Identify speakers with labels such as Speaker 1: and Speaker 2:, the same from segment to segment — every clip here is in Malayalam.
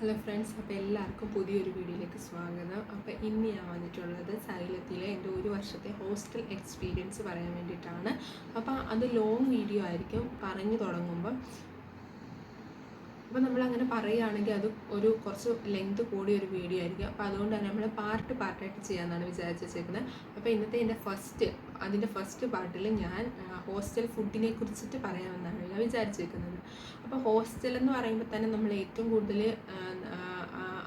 Speaker 1: ഹലോ ഫ്രണ്ട്സ് അപ്പോൾ എല്ലാവർക്കും പുതിയൊരു വീഡിയോയിലേക്ക് സ്വാഗതം. അപ്പോൾ ഇന്ന് ഞാൻ വന്നിട്ടുള്ളത് സൈലത്തിലെ എന്റെ ഒരു വർഷത്തെ ഹോസ്റ്റൽ എക്സ്പീരിയൻസ് പറയാൻ വേണ്ടിയിട്ടാണ്. അപ്പോൾ അത് ലോങ് വീഡിയോ ആയിരിക്കും പറഞ്ഞു തുടങ്ങുമ്പം. അപ്പോൾ നമ്മളങ്ങനെ പറയുകയാണെങ്കിൽ അത് ഒരു കുറച്ച് ലെങ്ത് കൂടിയ ഒരു വീഡിയോ ആയിരിക്കും. അപ്പോൾ അതുകൊണ്ട് തന്നെ നമ്മൾ പാർട്ട് പാർട്ടായിട്ട് ചെയ്യാമെന്നാണ് വിചാരിച്ച് വെച്ചേക്കുന്നത് അപ്പോൾ ഇന്നത്തെ എന്റെ ഫസ്റ്റ് അതിന്റെ ഫസ്റ്റ് പാർട്ടിൽ ഞാൻ ഹോസ്റ്റൽ ഫുഡിനെ കുറിച്ചിട്ട് പറയാമെന്നാണ് ഞാൻ വിചാരിച്ചേക്കുന്നത്. അപ്പോൾ ഹോസ്റ്റൽ എന്ന് പറയുമ്പോൾ തന്നെ നമ്മൾ ഏറ്റവും കൂടുതൽ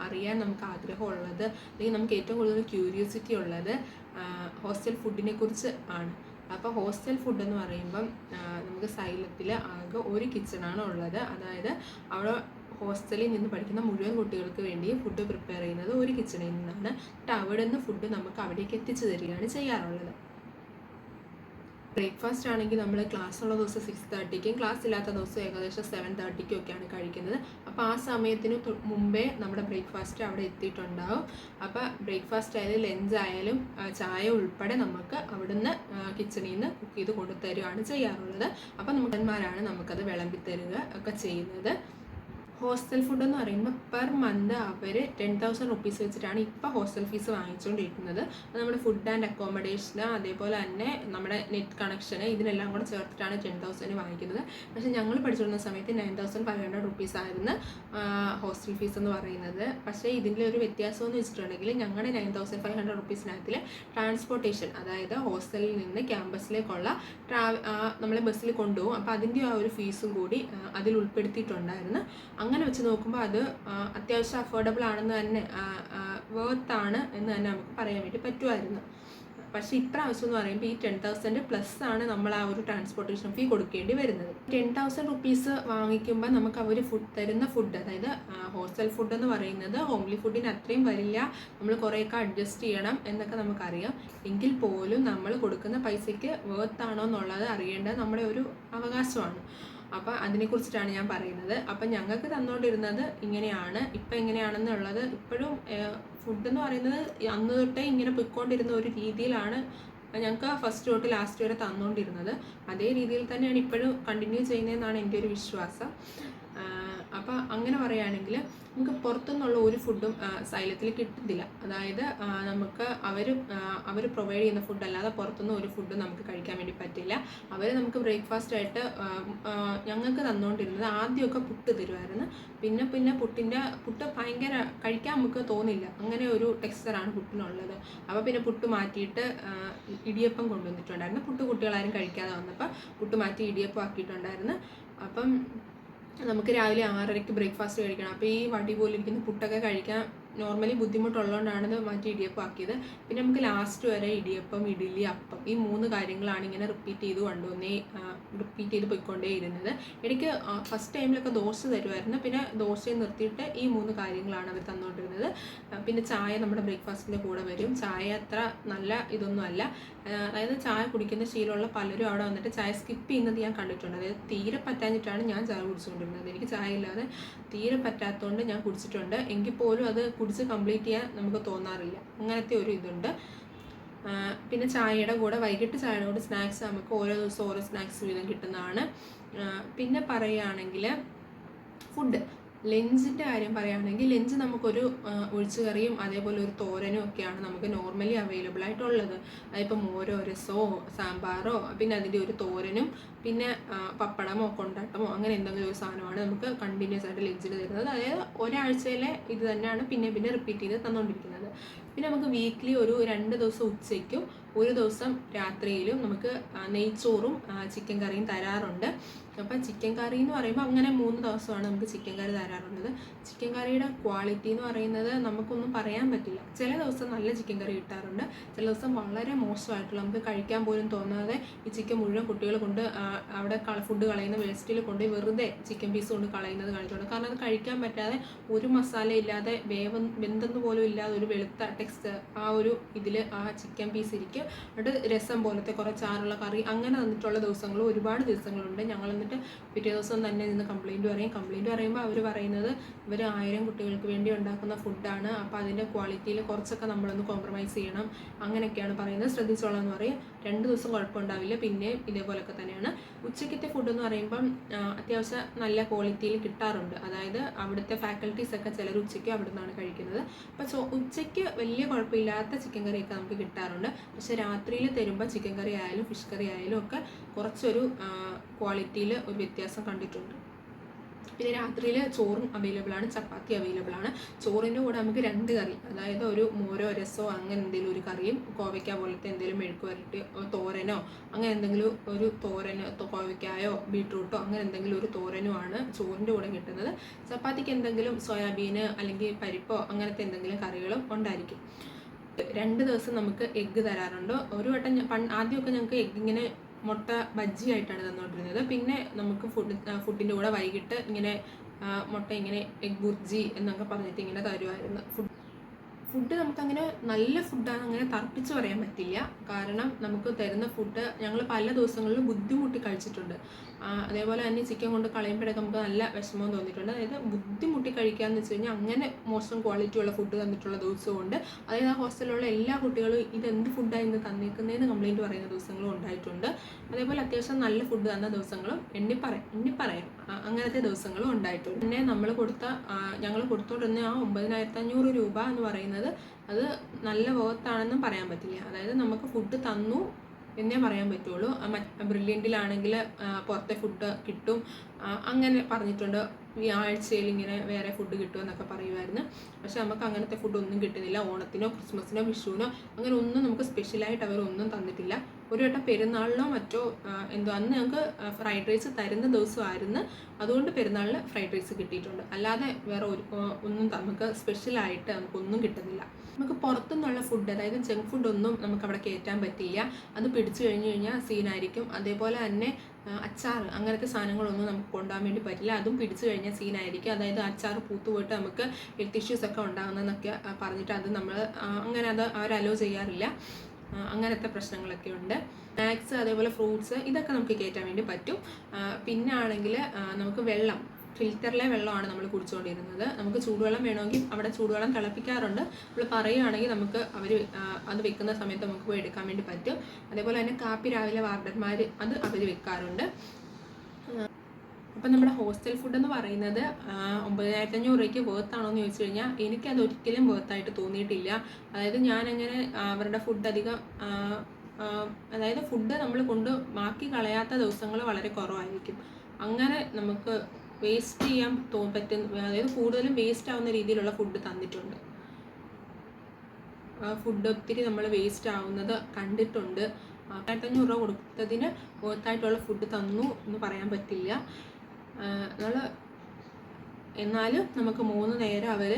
Speaker 1: അറിയാൻ നമുക്ക് ആഗ്രഹമുള്ളത് അല്ലെങ്കിൽ നമുക്ക് ഏറ്റവും കൂടുതൽ ക്യൂരിയോസിറ്റി ഉള്ളത് ഹോസ്റ്റൽ ഫുഡിനെ കുറിച്ച് ആണ്. അപ്പോൾ ഹോസ്റ്റൽ ഫുഡ് എന്ന് പറയുമ്പം നമുക്ക് സൈലത്തിൽ ആകെ ഒരു കിച്ചണാണ് ഉള്ളത്. അതായത് അവിടെ ഹോസ്റ്റലിൽ നിന്ന് പഠിക്കുന്ന മുഴുവൻ കുട്ടികൾക്ക് വേണ്ടി ഫുഡ് പ്രിപ്പയർ ചെയ്യുന്നത് ഒരു കിച്ചണിൽ നിന്നാണ്. എന്നിട്ട് അവിടെ നിന്ന് ഫുഡ് നമുക്ക് അവിടേക്ക് എത്തിച്ചു തരികയാണ് ചെയ്യാറുള്ളത്. ബ്രേക്ക്ഫാസ്റ്റ് ആണെങ്കിൽ നമ്മൾ ക്ലാസ് ഉള്ള ദിവസം സിക്സ് തേർട്ടിക്കും ക്ലാസ് ഇല്ലാത്ത ദിവസം ഏകദേശം സെവൻ തേർട്ടിക്കും ഒക്കെയാണ് കഴിക്കുന്നത്. അപ്പോൾ ആ സമയത്തിന് മുമ്പേ നമ്മുടെ ബ്രേക്ക്ഫാസ്റ്റ് അവിടെ എത്തിയിട്ടുണ്ടാവും. അപ്പോൾ ബ്രേക്ക്ഫാസ്റ്റ് ആയാലും ലഞ്ച് ആയാലും ചായ ഉൾപ്പെടെ നമുക്ക് അവിടുന്ന് കിച്ചണിൽ നിന്ന് കുക്ക് ചെയ്ത് കൊണ്ടുതരികയാണ് ചെയ്യാറുള്ളത്. അപ്പോൾ നമുക്കന്മാരാണ് നമുക്കത് വിളമ്പി തരിക ഒക്കെ ചെയ്യുന്നത്. ഹോസ്റ്റൽ ഫുഡ് എന്ന് പറയുമ്പോൾ പെർ മന്ത് അവർ ടെൻ തൗസൻഡ് റുപ്പീസ് വെച്ചിട്ടാണ് ഇപ്പോൾ ഹോസ്റ്റൽ ഫീസ് വാങ്ങിച്ചുകൊണ്ടിരിക്കുന്നത് അത് നമ്മുടെ ഫുഡ് ആൻഡ് അക്കോമഡേഷൻ അതേപോലെ തന്നെ നമ്മുടെ നെറ്റ് കണക്ഷൻ ഇതിനെല്ലാം കൂടെ ചേർത്തിട്ടാണ് ടെൻ തൗസൻഡ് വാങ്ങിക്കുന്നത്. പക്ഷേ ഞങ്ങൾ പഠിച്ചിരുന്ന സമയത്ത് nine thousand five hundred rupees ആയിരുന്നു ഹോസ്റ്റൽ ഫീസ് എന്ന് പറയുന്നത്. പക്ഷേ ഇതിന്റെ ഒരു വ്യത്യാസം എന്ന് വെച്ചിട്ടുണ്ടെങ്കിൽ ഞങ്ങളുടെ നയൻ തൗസൻഡ് ഫൈവ് ഹൺഡ്രഡ് റുപ്പീസിനകത്തിൽ ട്രാൻസ്പോർട്ടേഷൻ അതായത് ഹോസ്റ്റലിൽ നിന്ന് ക്യാമ്പസിലേക്കുള്ള ട്രാവ നമ്മളെ ബസ്സിൽ കൊണ്ടുപോകും. അപ്പോൾ അതിന്റെ ആ ഒരു ഫീസും കൂടി അതിൽ ഉൾപ്പെടുത്തിയിട്ടുണ്ടായിരുന്നു. അങ്ങനെ വെച്ച് നോക്കുമ്പോൾ അത് അത്യാവശ്യം അഫോർഡബിൾ ആണെന്ന് തന്നെ വേർത്ത് ആണ് എന്ന് തന്നെ നമുക്ക് പറയാൻ വേണ്ടി പറ്റുമായിരുന്നു. പക്ഷേ ഇപ്രാവശ്യം എന്ന് പറയുമ്പോൾ ഈ ടെൻ തൗസൻഡ് പ്ലസ് ആണ് നമ്മൾ ആ ഒരു ട്രാൻസ്പോർട്ടേഷൻ ഫീ കൊടുക്കേണ്ടി വരുന്നത്. ടെൻ തൗസൻഡ് റുപ്പീസ് വാങ്ങിക്കുമ്പോൾ നമുക്ക് അവർ ഫുഡ് തരുന്ന ഫുഡ് അതായത് ഹോസ്റ്റൽ ഫുഡ് എന്ന് പറയുന്നത് ഹോംലി ഫുഡിന് അത്രയും വരില്ല. നമ്മൾ കുറേയൊക്കെ അഡ്ജസ്റ്റ് ചെയ്യണം എന്നൊക്കെ നമുക്കറിയാം. എങ്കിൽ പോലും നമ്മൾ കൊടുക്കുന്ന പൈസയ്ക്ക് വേർത്താണോ എന്നുള്ളത് അറിയേണ്ടത് നമ്മുടെ ഒരു അവകാശമാണ്. അപ്പോൾ അതിനെക്കുറിച്ചിട്ടാണ് ഞാൻ പറയുന്നത്. അപ്പം ഞങ്ങൾക്ക് തന്നുകൊണ്ടിരുന്നത് ഇങ്ങനെയാണ് ഇപ്പം എങ്ങനെയാണെന്നുള്ളത് ഇപ്പോഴും ഫുഡ് എന്ന് പറയുന്നത് അന്ന് തൊട്ടേ ഇങ്ങനെ പൊയ്ക്കൊണ്ടിരുന്ന ഒരു രീതിയിലാണ് ഞങ്ങൾക്ക് ഫസ്റ്റ് തൊട്ട് ലാസ്റ്റ് വരെ തന്നുകൊണ്ടിരുന്നത് അതേ രീതിയിൽ തന്നെയാണ് ഇപ്പോഴും കണ്ടിന്യൂ ചെയ്യുന്നതെന്നാണ് എന്റെ ഒരു വിശ്വാസം. അപ്പം അങ്ങനെ പറയുകയാണെങ്കിൽ നമുക്ക് പുറത്തുനിന്നുള്ള ഒരു ഫുഡും സൈലത്തിൽ കിട്ടുന്നില്ല. അതായത് നമുക്ക് അവർ അവർ പ്രൊവൈഡ് ചെയ്യുന്ന ഫുഡ് അല്ലാതെ പുറത്തുനിന്ന് ഒരു ഫുഡും നമുക്ക് കഴിക്കാൻ വേണ്ടി പറ്റില്ല. അവർ നമുക്ക് ബ്രേക്ക്ഫാസ്റ്റ് ആയിട്ട് ഞങ്ങൾക്ക് തന്നുകൊണ്ടിരുന്നത് ആദ്യമൊക്കെ പുട്ട് തരുമായിരുന്നു പിന്നെ പിന്നെ പുട്ടിന്റെ പുട്ട് ഭയങ്കര കഴിക്കാൻ നമുക്ക് തോന്നില്ല. അങ്ങനെ ഒരു ടെക്സ്ചറാണ് പുട്ടിനുള്ളത്. അപ്പോൾ പിന്നെ പുട്ട് മാറ്റിയിട്ട് ഇടിയപ്പം കൊണ്ടുവന്നിട്ടുണ്ടായിരുന്നു. പുട്ട് കുട്ടികളാരും കഴിക്കാതെ വന്നപ്പോൾ പുട്ട് മാറ്റി ഇടിയപ്പം ആക്കിയിട്ടുണ്ടായിരുന്നു. അപ്പം നമുക്ക് രാവിലെ ആറരയ്ക്ക് ബ്രേക്ക്ഫാസ്റ്റ് കഴിക്കണം. അപ്പോൾ ഈ വടി പോലിരിക്കുന്ന പുട്ടൊക്കെ കഴിക്കാൻ നോർമലി ബുദ്ധിമുട്ടുള്ളതുകൊണ്ടാണ് മാറ്റി ഇടിയപ്പം ആക്കിയത്. പിന്നെ നമുക്ക് ലാസ്റ്റ് വരെ ഇടിയപ്പം ഇഡ്ഡലി അപ്പം ഈ മൂന്ന് കാര്യങ്ങളാണ് ഇങ്ങനെ റിപ്പീറ്റ് ചെയ്ത് കൊണ്ടുവന്നേ റിപ്പീറ്റ് ചെയ്ത് പോയിക്കൊണ്ടേ ഇരുന്നത്. എനിക്ക് ഫസ്റ്റ് ടൈമിലൊക്കെ ദോശ തരുമായിരുന്നു. പിന്നെ ദോശയും നിർത്തിയിട്ട് ഈ മൂന്ന് കാര്യങ്ങളാണ് അവർ തന്നുകൊണ്ടിരുന്നത് പിന്നെ ചായ നമ്മുടെ ബ്രേക്ക്ഫാസ്റ്റിന്റെ കൂടെ വരും. ചായ അത്ര നല്ല ഇതൊന്നും അല്ല. അതായത് ചായ കുടിക്കുന്ന ശീലമുള്ള പലരും അവിടെ വന്നിട്ട് ചായ സ്കിപ്പ് ചെയ്യുന്നത് ഞാൻ കണ്ടിട്ടുണ്ട്. അതായത് തീരെ പറ്റാഞ്ഞിട്ടാണ് ഞാൻ ചായ കുടിച്ചുകൊണ്ടിരുന്നത്. എനിക്ക് ചായ ഇല്ലാതെ തീരെ പറ്റാത്തതുകൊണ്ട് ഞാൻ കുടിച്ചിട്ടുണ്ട്. എങ്കിൽ പോലും അത് കുടിച്ച് കംപ്ലീറ്റ് ചെയ്യാൻ നമുക്ക് തോന്നാറില്ല. അങ്ങനത്തെ ഒരു ഇതുണ്ട്. പിന്നെ ചായയുടെ കൂടെ വൈകിട്ട് ചായയുടെ കൂടെ സ്നാക്സ് നമുക്ക് ഓരോ ദിവസം ഓരോ സ്നാക്സ് വീതം കിട്ടുന്നതാണ്. പിന്നെ പറയുകയാണെങ്കിൽ ഫുഡ് ലഞ്ചിന്റെ കാര്യം പറയുകയാണെങ്കിൽ ലഞ്ച് നമുക്കൊരു ഒഴിച്ചുകറിയും അതേപോലെ ഒരു തോരനും ഒക്കെയാണ് നമുക്ക് നോർമലി അവൈലബിൾ ആയിട്ടുള്ളത്. അതിപ്പോൾ മോരോ രസമോ സാമ്പാറോ പിന്നെ അതിന്റെ ഒരു തോരനും പിന്നെ പപ്പടമോ കൊണ്ടാട്ടമോ അങ്ങനെ എന്തെങ്കിലും ഒരു സാധനമാണ് നമുക്ക് കണ്ടിന്യൂസ് ആയിട്ട് ലഞ്ചിൽ തരുന്നത്. അതായത് ഒരാഴ്ചയിലെ ഇത് തന്നെയാണ് പിന്നെ പിന്നെ റിപ്പീറ്റ് ചെയ്ത് തന്നുകൊണ്ടിരിക്കുന്നത് പിന്നെ നമുക്ക് വീക്ക്ലി ഒരു രണ്ട് ദിവസം ഉച്ചയ്ക്കും ഒരു ദിവസം രാത്രിയിലും നമുക്ക് നെയ്ച്ചോറും ചിക്കൻ കറിയും തരാറുണ്ട്. അപ്പം ചിക്കൻ കറി എന്ന് പറയുമ്പോൾ അങ്ങനെ മൂന്ന് ദിവസമാണ് നമുക്ക് ചിക്കൻ കറി തരാറുള്ളത്. ചിക്കൻ കറിയുടെ ക്വാളിറ്റി എന്ന് പറയുന്നത് നമുക്കൊന്നും പറയാൻ പറ്റില്ല. ചില ദിവസം നല്ല ചിക്കൻ കറി കിട്ടാറുണ്ട്. ചില ദിവസം വളരെ മോശമായിട്ടുള്ള നമുക്ക് കഴിക്കാൻ പോലും തോന്നാതെ ഈ ചിക്കൻ മുഴുവൻ കുട്ടികൾ കൊണ്ട് അവിടെ ഫുഡ് കളയുന്ന വേസ്റ്റിൽ കൊണ്ട് വെറുതെ ചിക്കൻ പീസ് കൊണ്ട് കളയുന്നത് കാണിച്ചുകൊണ്ട് കാരണം അത് കഴിക്കാൻ പറ്റാതെ ഒരു മസാല ഇല്ലാതെ വേവ വെന്തെന്ന് പോലും ഇല്ലാതെ ഒരു വെളുത്ത ടെക്സ്റ്റ് ആ ഒരു ഇതിൽ ആ ചിക്കൻ പീസ് ഇരിക്കും. എന്നിട്ട് രസം പോലത്തെ കുറേ ചാറുള്ള കറി അങ്ങനെ തന്നിട്ടുള്ള ദിവസങ്ങളും ഒരുപാട് ദിവസങ്ങളുണ്ട്. ഞങ്ങൾ എന്നിട്ട് പിറ്റേ ദിവസം തന്നെ നിന്ന് കംപ്ലയിന്റ് പറയും. കംപ്ലയിന്റ് പറയുമ്പോൾ അവർ പറയുന്നത് ഇവർ ആയിരം കുട്ടികൾക്ക് വേണ്ടി ഉണ്ടാക്കുന്ന ഫുഡാണ് അപ്പോൾ അതിന്റെ ക്വാളിറ്റിയിൽ കുറച്ചൊക്കെ നമ്മളൊന്ന് കോംപ്രമൈസ് ചെയ്യണം. അങ്ങനെയൊക്കെയാണ് പറയുന്നത്. ശ്രദ്ധിച്ചോളാം എന്ന് പറയും. രണ്ട് ദിവസം കുഴപ്പമുണ്ടാവില്ല. പിന്നെ ഇതേപോലൊക്കെ തന്നെയാണ്. ഉച്ചയ്ക്കത്തെ ഫുഡ് എന്ന് പറയുമ്പം അത്യാവശ്യം നല്ല ക്വാളിറ്റിയിൽ കിട്ടാറുണ്ട്. അതായത് അവിടുത്തെ ഫാക്കൽറ്റീസ് ഒക്കെ ചിലർ ഉച്ചയ്ക്ക് അവിടെ നിന്നാണ് കഴിക്കുന്നത് ചോ ഉച്ചയ്ക്ക് വലിയ കുഴപ്പമില്ലാത്ത ചിക്കൻ കറിയൊക്കെ നമുക്ക് കിട്ടാറുണ്ട്. പക്ഷേ രാത്രിയിൽ തരുമ്പോൾ ചിക്കൻ കറി ആയാലും ഫിഷ് കറി ആയാലും ഒക്കെ കുറച്ചൊരു ക്വാളിറ്റിയിൽ ഒരു വ്യത്യാസം കണ്ടിട്ടുണ്ട്. പിന്നെ രാത്രിയിൽ ചോറും അവൈലബിൾ ആണ് ചപ്പാത്തി അവൈലബിൾ ആണ്. ചോറിന്റെ കൂടെ നമുക്ക് രണ്ട് കറി അതായത് ഒരു മോരോ രസമോ അങ്ങനെ എന്തെങ്കിലും ഒരു കറിയും കോവയ്ക്ക പോലത്തെ എന്തെങ്കിലും മെഴുക്ക് വരട്ടി തോരനോ അങ്ങനെ എന്തെങ്കിലും ഒരു തോരനോ കോവയ്ക്കായോ ബീട്രൂട്ടോ അങ്ങനെ എന്തെങ്കിലും ഒരു തോരനോ ആണ് ചോറിന്റെ കൂടെ കിട്ടുന്നത്. ചപ്പാത്തിക്ക് എന്തെങ്കിലും സോയാബീന് അല്ലെങ്കിൽ പരിപ്പോ അങ്ങനത്തെ എന്തെങ്കിലും കറികളും ഉണ്ടായിരിക്കും. രണ്ട് ദിവസം നമുക്ക് എഗ്ഗ് തരാറുണ്ട്. ഒരു വട്ടം പണ്ട് ആദ്യമൊക്കെ ഞങ്ങൾക്ക് എഗ്ഗ് ഇങ്ങനെ മുട്ട ബജ്ജി ആയിട്ടാണ് തന്നുകൊണ്ടിരുന്നത് പിന്നെ നമുക്ക് ഫുഡ് ഫുഡിന്റെ കൂടെ വൈകിട്ട് ഇങ്ങനെ മുട്ട ഇങ്ങനെ എഗ് ബുർജി എന്നൊക്കെ പറഞ്ഞിട്ട് ഇങ്ങനെ തരുമായിരുന്നു ഫുഡ് ഫുഡ് നമുക്കങ്ങനെ നല്ല ഫുഡാണ് അങ്ങനെ തർപ്പിച്ച് പറയാൻ പറ്റില്ല. കാരണം നമുക്ക് തരുന്ന ഫുഡ് ഞങ്ങൾ പല ദിവസങ്ങളിലും ബുദ്ധിമുട്ടി കഴിച്ചിട്ടുണ്ട്. അതേപോലെ തന്നെ ചിക്കൻ കൊണ്ട് കളയുമ്പോഴൊക്കെ നമുക്ക് നല്ല വിഷമം തോന്നിയിട്ടുണ്ട്. അതായത് ബുദ്ധിമുട്ടി കഴിക്കുക എന്ന് വെച്ച് കഴിഞ്ഞാൽ അങ്ങനെ മോശം ക്വാളിറ്റി ഉള്ള ഫുഡ് തന്നിട്ടുള്ള ദിവസമുണ്ട് അതായത് ആ ഹോസ്റ്റലിലുള്ള എല്ലാ കുട്ടികളും ഇത് എന്ത് ഫുഡാണ് ഇന്ന് തന്നേക്കുന്നതെന്ന് കംപ്ലൈന്റ് പറയുന്ന ദിവസങ്ങളും ഉണ്ടായിട്ടുണ്ട്. അതേപോലെ അത്യാവശ്യം നല്ല ഫുഡ് തന്ന ദിവസങ്ങളും എണ്ണി പറയാം എണ്ണി പറയാം. അങ്ങനത്തെ ദിവസങ്ങളും ഉണ്ടായിട്ടുണ്ട്. പിന്നെ നമ്മൾ കൊടുത്ത ഞങ്ങൾ കൊടുത്തോണ്ടിരുന്ന ആ ഒമ്പതിനായിരത്തി അഞ്ഞൂറ് രൂപ എന്ന് പറയുന്നത് അത് നല്ല വേർത്താണെന്നും പറയാൻ പറ്റില്ല. അതായത് നമുക്ക് ഫുഡ് തന്നു എന്നേ പറയാൻ പറ്റുള്ളൂ. ബ്രില്യന്റിലാണെങ്കിൽ പുറത്തെ ഫുഡ് കിട്ടും. അങ്ങനെ പറഞ്ഞിട്ടുണ്ട്. ഈ ആഴ്ചയിൽ ഇങ്ങനെ വേറെ ഫുഡ് കിട്ടുമെന്നൊക്കെ പറയുമായിരുന്നു. പക്ഷെ നമുക്ക് അങ്ങനത്തെ ഫുഡ് ഒന്നും കിട്ടുന്നില്ല. ഓണത്തിനോ ക്രിസ്മസിനോ വിഷുവിനോ അങ്ങനെ ഒന്നും നമുക്ക് സ്പെഷ്യലായിട്ട് അവരൊന്നും തന്നിട്ടില്ല. ഒരു വട്ടം പെരുന്നാളിനോ മറ്റോ എന്തോ അന്ന് ഞങ്ങൾക്ക് ഫ്രൈഡ് റൈസ് തരുന്ന ദിവസമായിരുന്നു. അതുകൊണ്ട് പെരുന്നാളിന് ഫ്രൈഡ് റൈസ് കിട്ടിയിട്ടുണ്ട്. അല്ലാതെ വേറെ ഒരു ഒന്നും നമുക്ക് സ്പെഷ്യലായിട്ട് നമുക്കൊന്നും കിട്ടുന്നില്ല. നമുക്ക് പുറത്തുനിന്നുള്ള ഫുഡ് അതായത് ജങ്ക് ഫുഡ് ഒന്നും നമുക്ക് അവിടെ കയറ്റാൻ പറ്റില്ല. അത് പിടിച്ചു കഴിഞ്ഞു കഴിഞ്ഞാൽ സീനായിരിക്കും അതേപോലെ തന്നെ അച്ചാർ അങ്ങനത്തെ സാധനങ്ങളൊന്നും നമുക്ക് കൊണ്ടുപോകാൻ വേണ്ടി പറ്റില്ല. അതും പിടിച്ചു കഴിഞ്ഞാൽ സീനായിരിക്കും അതായത് അച്ചാർ പൂത്ത് പോയിട്ട് നമുക്ക് ഹെൽത്ത് ഇഷ്യൂസ് ഒക്കെ ഉണ്ടാകുന്നതെന്നൊക്കെ പറഞ്ഞിട്ട് അത് നമ്മൾ അങ്ങനെ അത് അവർ അലോ ചെയ്യാറില്ല. അങ്ങനത്തെ പ്രശ്നങ്ങളൊക്കെ ഉണ്ട്. സ്നാക്സ് അതേപോലെ ഫ്രൂട്ട്സ് ഇതൊക്കെ നമുക്ക് കയറ്റാൻ വേണ്ടി പറ്റും. പിന്നെ ആണെങ്കിൽ നമുക്ക് വെള്ളം ഫിൽറ്ററിലെ വെള്ളമാണ് നമ്മൾ കുടിച്ചുകൊണ്ടിരുന്നത്. നമുക്ക് ചൂടുവെള്ളം വേണമെങ്കിൽ അവിടെ ചൂടുവെള്ളം തിളപ്പിക്കാറുണ്ട്. നമ്മൾ പറയുകയാണെങ്കിൽ നമുക്ക് അവർ അത് വെക്കുന്ന സമയത്ത് നമുക്ക് പോയി എടുക്കാൻ വേണ്ടി പറ്റും. അതേപോലെ തന്നെ കാപ്പി രാവിലെ വാർഡന്മാർ അത് അവർ വെക്കാറുണ്ട്. അപ്പം നമ്മുടെ ഹോസ്റ്റൽ ഫുഡ് എന്ന് പറയുന്നത് ആ, ഒമ്പതിനായിരത്തി അഞ്ഞൂറ് രൂപയ്ക്ക് വേർത്താണോ എന്ന് ചോദിച്ചു കഴിഞ്ഞാൽ എനിക്കത് ഒരിക്കലും വേർത്തായിട്ട് തോന്നിയിട്ടില്ല. അതായത് ഞാൻ അങ്ങനെ അവരുടെ ഫുഡ് അധികം അതായത് ഫുഡ് നമ്മൾ കൊണ്ട് ബാക്കി കളയാത്ത ദിവസങ്ങൾ വളരെ കുറവായിരിക്കും. അങ്ങനെ നമുക്ക് വേസ്റ്റ് ചെയ്യാൻ തോ പറ്റുന്ന അതായത് കൂടുതലും വേസ്റ്റ് ആവുന്ന രീതിയിലുള്ള ഫുഡ് തന്നിട്ടുണ്ട്. ആ ഫുഡ് ഒത്തിരി നമ്മൾ വേസ്റ്റ് ആവുന്നത് കണ്ടിട്ടുണ്ട്. ആയിരത്തഞ്ഞൂറ് രൂപ കൊടുത്തതിന് വേർത്തായിട്ടുള്ള ഫുഡ് തന്നു എന്ന് പറയാൻ പറ്റില്ല. നമ്മൾ എന്നാലും നമുക്ക് മൂന്ന് നേരം അവർ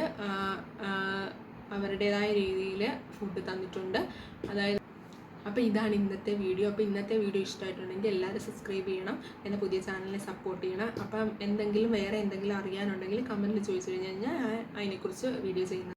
Speaker 1: അവരുടേതായ രീതിയിൽ ഫുഡ് തന്നിട്ടുണ്ട്. അതായത് അപ്പോൾ ഇതാണ് ഇന്നത്തെ വീഡിയോ അപ്പോൾ ഇന്നത്തെ വീഡിയോ ഇഷ്ടമായിട്ടുണ്ടെങ്കിൽ എല്ലാവരും സബ്സ്ക്രൈബ് ചെയ്യണം. എന്റെ പുതിയ ചാനലിനെ സപ്പോർട്ട് ചെയ്യണം. അപ്പം എന്തെങ്കിലും വേറെ എന്തെങ്കിലും അറിയാനുണ്ടെങ്കിൽ കമന്റിൽ ചോദിച്ചു കഴിഞ്ഞ് കഴിഞ്ഞാൽ അതിനെക്കുറിച്ച് വീഡിയോ ചെയ്യുന്നത്.